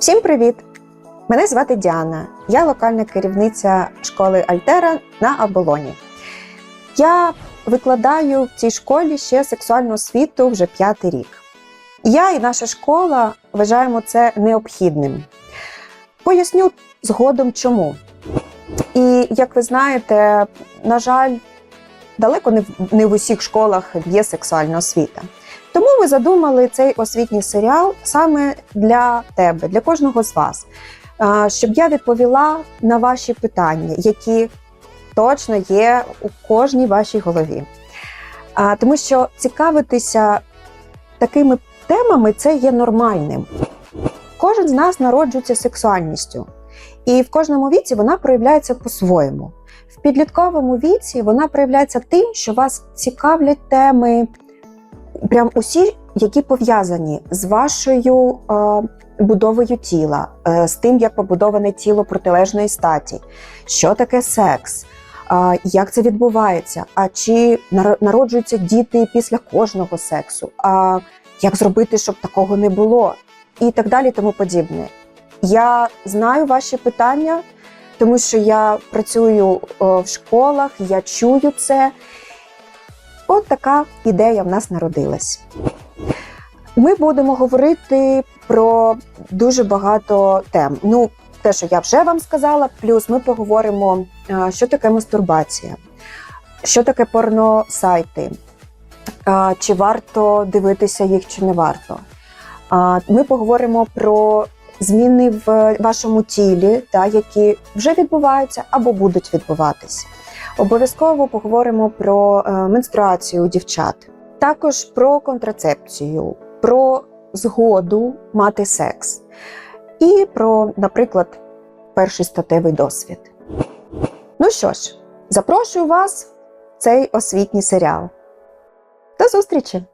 Всім привіт! Мене звати Діана. Я локальна керівниця школи Альтера на Оболоні. Я викладаю в цій школі ще сексуальну освіту вже п'ятий рік. Я і наша школа вважаємо це необхідним. Поясню згодом чому. І як ви знаєте, на жаль, далеко не в, не в усіх школах є сексуальна освіта. Тому ми задумали цей освітній серіал саме для тебе, для кожного з вас, щоб я відповіла на ваші питання, які точно є у кожній вашій голові. Тому що цікавитися такими темами це є нормальним. Кожен з нас народжується сексуальністю, і в кожному віці вона проявляється по-своєму. В підлітковому віці вона проявляється тим, що вас цікавлять теми, прям усі, які пов'язані з вашою е, будовою тіла, е, з тим, як побудоване тіло протилежної статі, що таке секс, як це відбувається, а чи народжуються діти після кожного сексу, а як зробити, щоб такого не було, і так далі, тому подібне. Я знаю ваші питання, тому що я працюю е, в школах, я чую це. От така ідея в нас народилась. Ми будемо говорити про дуже багато тем. Ну, те, що я вже вам сказала, плюс ми поговоримо, що таке мастурбація, що таке порносайти, чи варто дивитися їх, чи не варто. Ми поговоримо про зміни в вашому тілі, та, які вже відбуваються або будуть відбуватись. Обов'язково поговоримо про е, менструацію у дівчат, також про контрацепцію, про згоду мати секс і про, наприклад, перший статевий досвід. Ну що ж, запрошую вас в цей освітній серіал. До зустрічі!